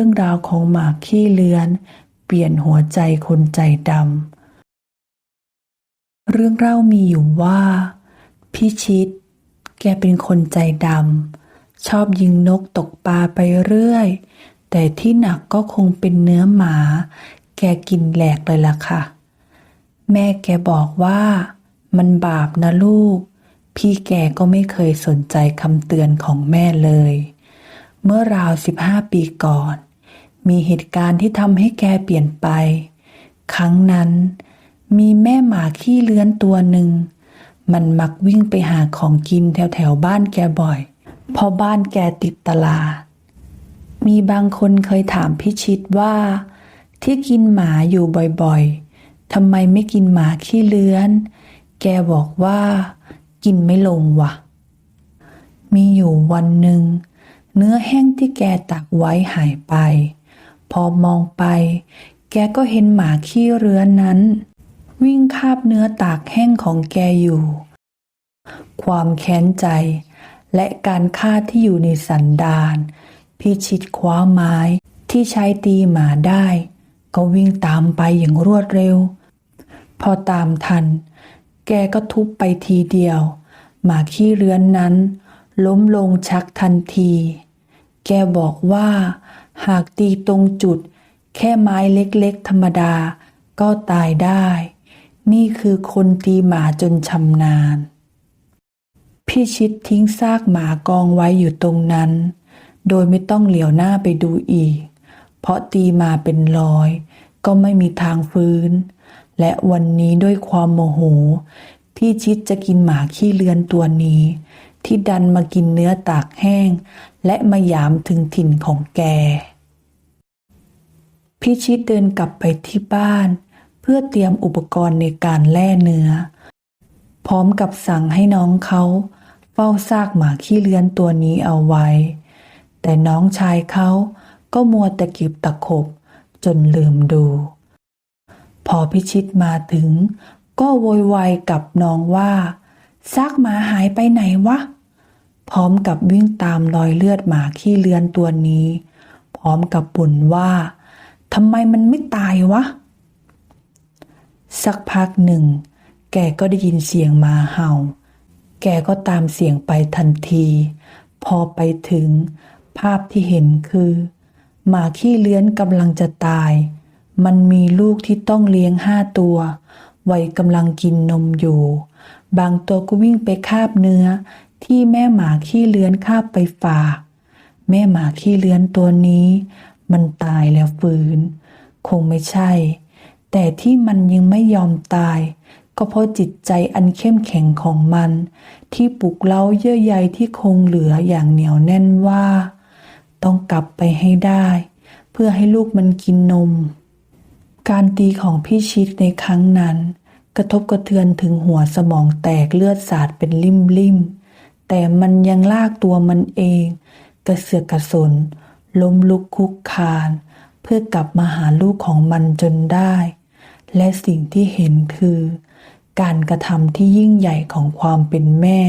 รื่องราวของหมากขี้เลือน เปลี่ยนหัวใจคนใจดำ เรื่องเล่ามีอยู่ว่าพี่ชิดแกเป็นคนใจดำ ชอบยิงนกตกปลาไปเรื่อย แต่ที่หนักก็คงเป็นเนื้อหมา แกกินแหลกเลยล่ะค่ะ แม่แกบอกว่ามันบาปนะลูก พี่แกก็ไม่เคยสนใจคำเตือนของแม่เลย เมื่อราวสิบห้าปีก่อน มีเหตุการณ์ที่ทำให้แกเปลี่ยนไป ครั้งนั้นมีแม่หมาขี้เลื้อนตัวหนึ่ง มันมักวิ่งไปหาของกินแถวแถวบ้านแกบ่อย เพราะบ้านแกติดตลาด มีบางคนเคยถามพิชิตว่า ที่กินหมาอยู่บ่อยๆทำไมไม่กินหมาขี้เลื้อน แกบอกว่า กินไม่ลงว่ะ มีอยู่วันหนึ่งเนื้อแห้งที่แกตักไว้หายไป พอมองไป แกก็เห็นหมาขี้เรือนนั้น วิ่งคาบเนื้อตากแห้งของแกอยู่ ความแค้นใจ และการฆ่าที่อยู่ในสันดานพิชิตคว้าไม้ที่ใช้ตีหมาได้ ก็วิ่งตามไปอย่างรวดเร็ว พอตามทัน แกก็ทุบไปทีเดียว หมาขี้เรือนนั้น ล้มลงชักทันที แกบอกว่า หากตีตรงจุด แค่ไม้เล็กๆ ธรรมดา ก็ตายได้ นี่คือคนตีหมาจนชำนาญ พี่ชิดทิ้งซากหมากองไว้อยู่ตรงนั้น โดยไม่ต้องเหลียวหน้าไปดูอีก เพราะตีมาเป็นร้อย ก็ไม่มีทางฟื้น และวันนี้ด้วยความโมโหพี่ชิดจะกินหมาขี้เลือนตัวนี้ ที่ดันมากินเนื้อตากแห้ง และมาหยามถึงถิ่นของแกพี่ชิดเดินกลับไปที่บ้าน เพื่อเตรียมอุปกรณ์ในการแล่เนื้อ พร้อมกับสั่งให้น้องเขาเฝ้าซากหมาขี้เลื้อนตัวนี้เอาไว้ แต่น้องชายเขาก็มัวต่เก็บตะขบจนลืมดู พอพิชิตมาถึง ก็โวยวายกับน้องว่าซากหมาหายไปไหนวะ พร้อมกับวิ่งตามรอยเลือดหมาขี้เลือนตัวนี้ พร้อมกับบ่นว่าทำไมมันไม่ตายวะ สักพักหนึ่ง แกก็ได้ยินเสียงหมาเห่า แกก็ตามเสียงไปทันที พอไปถึง ภาพที่เห็นคือ หมาขี้เลื้อนกำลังจะตาย มันมีลูกที่ต้องเลี้ยงห้าตัววัยกำลังกินนมอยู่ บางตัวก็วิ่งไปคาบเนื้อ ที่แม่หมาขี้เลื้อนคาไปฝากแม่หมาขี้เลื้อนตัวนี้ มันตายแล้วฟื้น คงไม่ใช่ แต่ที่มันยังไม่ยอมตาย ก็เพราะจิตใจอันเข้มแข็งของมัน ที่ปลุกเล้าเยื่อใยที่คงเหลืออย่างเหนียวแน่นว่า ต้องกลับไปให้ได้ เพื่อให้ลูกมันกินนม การตีของพี่ชิดในครั้งนั้น กระทบกระเทือนถึงหัวสมองแตกเลือดสาดเป็นลิ่มๆ แต่มันยังลากตัวมันเอง กระเสือกกระสน ล้มลุกคุกคาน เพื่อกลับมาหาลูกของมันจนได้ และสิ่งที่เห็นคือ การกระทำที่ยิ่งใหญ่ของความเป็นแม่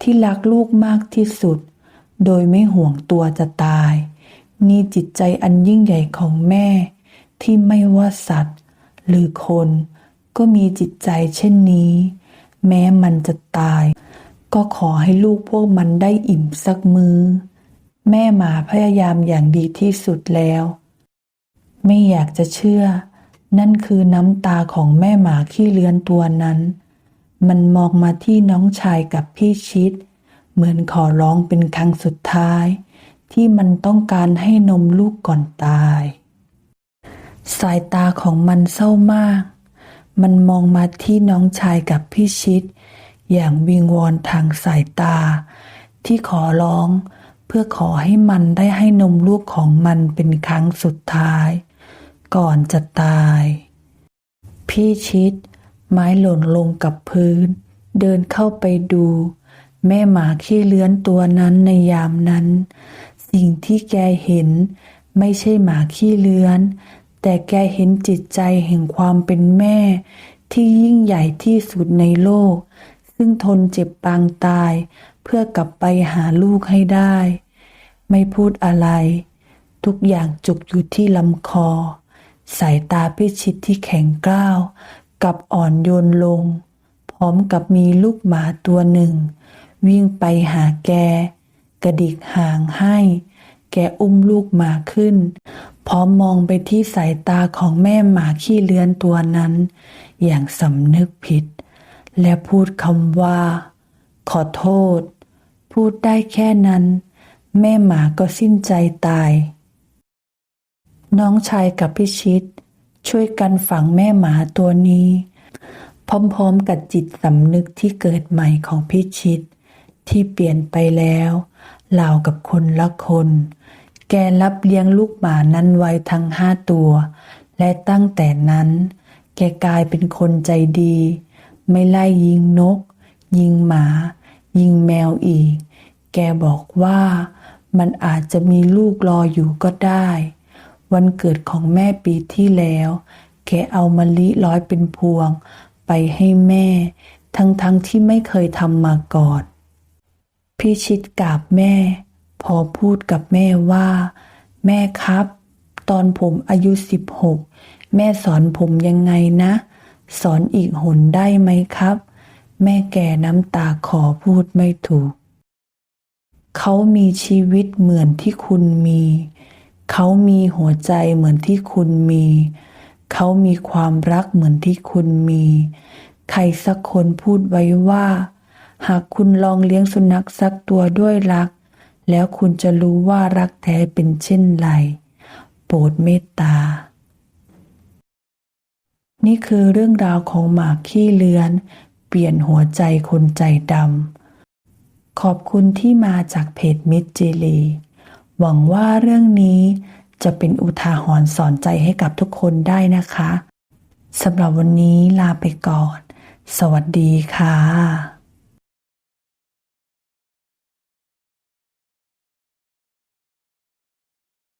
ที่รักลูกมากที่สุด โดยไม่ห่วงตัวจะตาย นี่จิตใจอันยิ่งใหญ่ของแม่ ที่ไม่ว่าสัตว์ หรือคน ก็มีจิตใจเช่นนี้ แม้มันจะตาย ก็ขอให้ลูกพวกมันได้อิ่มสักมือแม่หมาพยายามอย่างดีที่สุดแล้ว ไม่อยากจะเชื่อ นั่นคือน้ำตาของแม่หมาขี้เลือนตัวนั้น มันมองมาที่น้องชายกับพี่ชิด เหมือนขอร้องเป็นครั้งสุดท้าย ที่มันต้องการให้นมลูกก่อนตาย สายตาของมันเศร้ามาก มันมองมาที่น้องชายกับพี่ชิด อย่างวิงวอนทางสายตา ที่ขอร้องเพื่อขอให้มันได้ให้นมลูกของมันเป็นครั้งสุดท้าย ก่อนจะตาย พี่ชิด ไม้หล่นลงกับพื้น เดินเข้าไปดู แม่หมาขี้เลื้อนตัวนั้นในยามนั้น สิ่งที่แกเห็น ไม่ใช่หมาขี้เลื้อน แต่แกเห็นจิตใจแห่งความเป็นแม่ที่ยิ่งใหญ่ที่สุดในโลก ซึ่งทนเจ็บปางตาย เพื่อกลับไปหาลูกให้ได้ ไม่พูดอะไร ทุกอย่างจุกอยู่ที่ลำคอ สายตาพิชิตที่แข็งกร้าวกลับอ่อนโยนลง พร้อมกับมีลูกหมาตัวหนึ่ง วิ่งไปหาแก กระดิกหางให้ แกอุ้มลูกหมาขึ้น พร้อมมองไปที่สายตาของแม่หมาขี้เลือนตัวนั้น อย่างสำนึกผิด และพูดคำว่า ขอโทษ พูดได้แค่นั้น แม่หมาก็สิ้นใจตาย น้องชายกับพิชิต ช่วยกันฝังแม่หมาตัวนี้ พร้อมๆกับจิตสำนึกที่เกิดใหม่ของพิชิต ที่เปลี่ยนไปแล้วเหล่ากับคนละคน แกรับเลี้ยงลูกหมานั้นไว้ทั้งห้าตัว และตั้งแต่นั้น แกกลายเป็นคนใจดี ไม่ไล่ยิงนก ยิงหมา ยิงแมวอีก แกบอกว่ามันอาจจะมีลูกรออยู่ก็ได้ วันเกิดของแม่ปีที่แล้ว แกเอามะลิร้อยเป็นพวง ไปให้แม่ ทั้งๆทที่ไม่เคยทำมาก่อนพี่ชิดกราบแม่ พอพูดกับแม่ว่า แม่ครับ ตอนผมอายุสิบหกแม่สอนผมยังไงนะ สอนอีกหนได้ไหมครับ แม่แก่น้ำตาขอพูดไม่ถูก เขามีชีวิตเหมือนที่คุณมี เขามีหัวใจเหมือนที่คุณมี เขามีความรักเหมือนที่คุณมี ใครสักคนพูดไว้ว่า หากคุณลองเลี้ยงสุนัขสักตัวด้วยรัก แล้วคุณจะรู้ว่ารักแท้เป็นเช่นไร โปรดเมตตา นี่คือเรื่องราวของหมากขี้เลือน เปลี่ยนหัวใจคนใจดำ ขอบคุณที่มาจากเพจมิตรเจลี หวังว่าเรื่องนี้จะเป็นอุทาหรณ์สอนใจให้กับทุกคนได้นะคะ สำหรับวันนี้ลาไปก่อน สวัสดีค่ะ